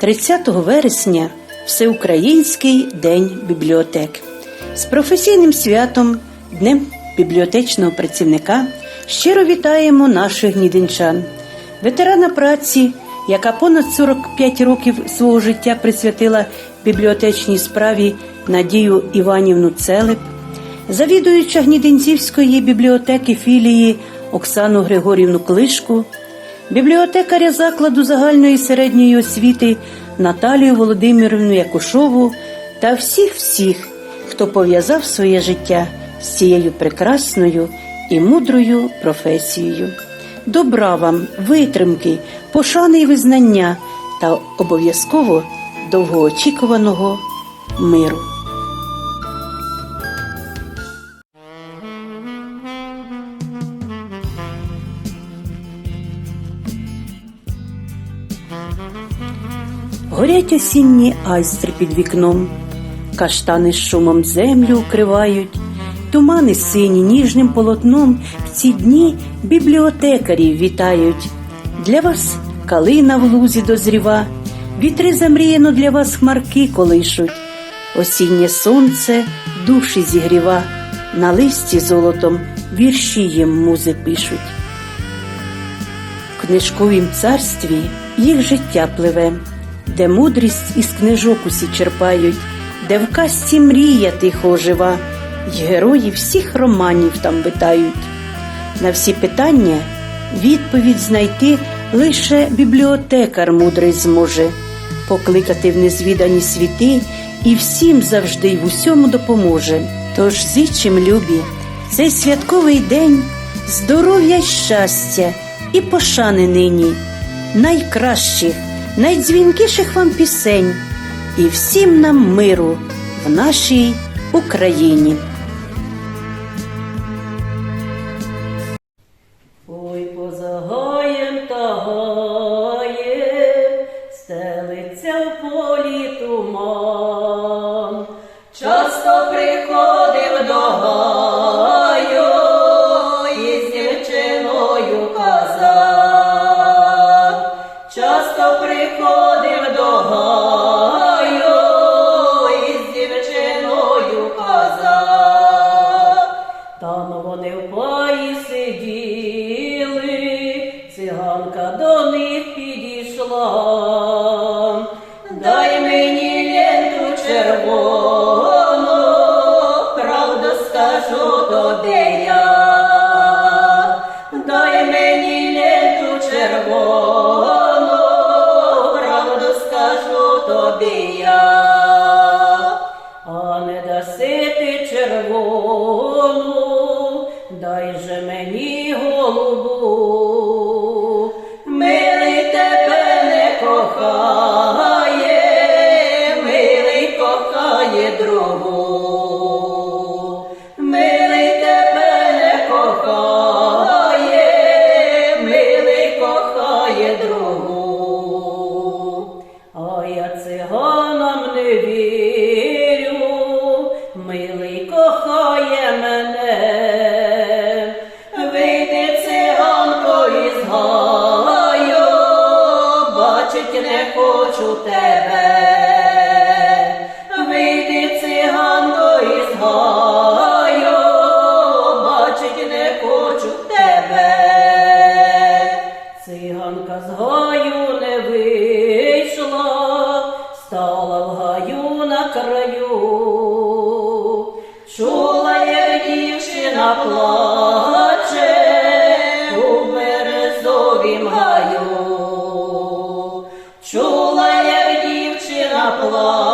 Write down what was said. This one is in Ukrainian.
30 вересня Всеукраїнський день бібліотек. З професійним святом, Днем бібліотечного працівника, щиро вітаємо наших гнідинчан, ветерана праці, яка понад 45 років свого життя присвятила бібліотечній справі Надію Іванівну Целеп, завідуюча Гнідинцівської бібліотеки філії Оксану Григорівну Клишку, бібліотекаря закладу загальної середньої освіти Наталію Володимирівну Якушову та всіх-всіх, хто пов'язав своє життя з цією прекрасною і мудрою професією. Добра вам, витримки, пошани і визнання та обов'язково довгоочікуваного миру. Горять осінні айстри під вікном, каштани з шумом землю укривають, тумани сині ніжним полотном. В ці дні бібліотекарів вітають. Для вас калина в лузі дозріва, вітри замріяно для вас хмарки колишуть, осіннє сонце душі зігріва, на листі золотом вірші їм музи пишуть. В книжковім царстві їх життя пливе, де мудрість із книжок усі черпають, де в казці мрія тихо жива, й герої всіх романів там витають. На всі питання відповідь знайти лише бібліотекар мудрий зможе, покликати в незвідані світи і всім завжди й в усьому допоможе. Тож зичим, любі, цей святковий день, здоров'я щастя і пошани нині, найкращих, найдзвінкіших вам пісень, і всім нам миру в нашій Україні. Підійшла. Дай мені ленту червону, правду скажу тобі я. Дай мені ленту червону, правду скажу тобі я. А не даси ти червону, дай же мені голубу. Кохає плаче у березовім гаю, чула, як дівчина плаче.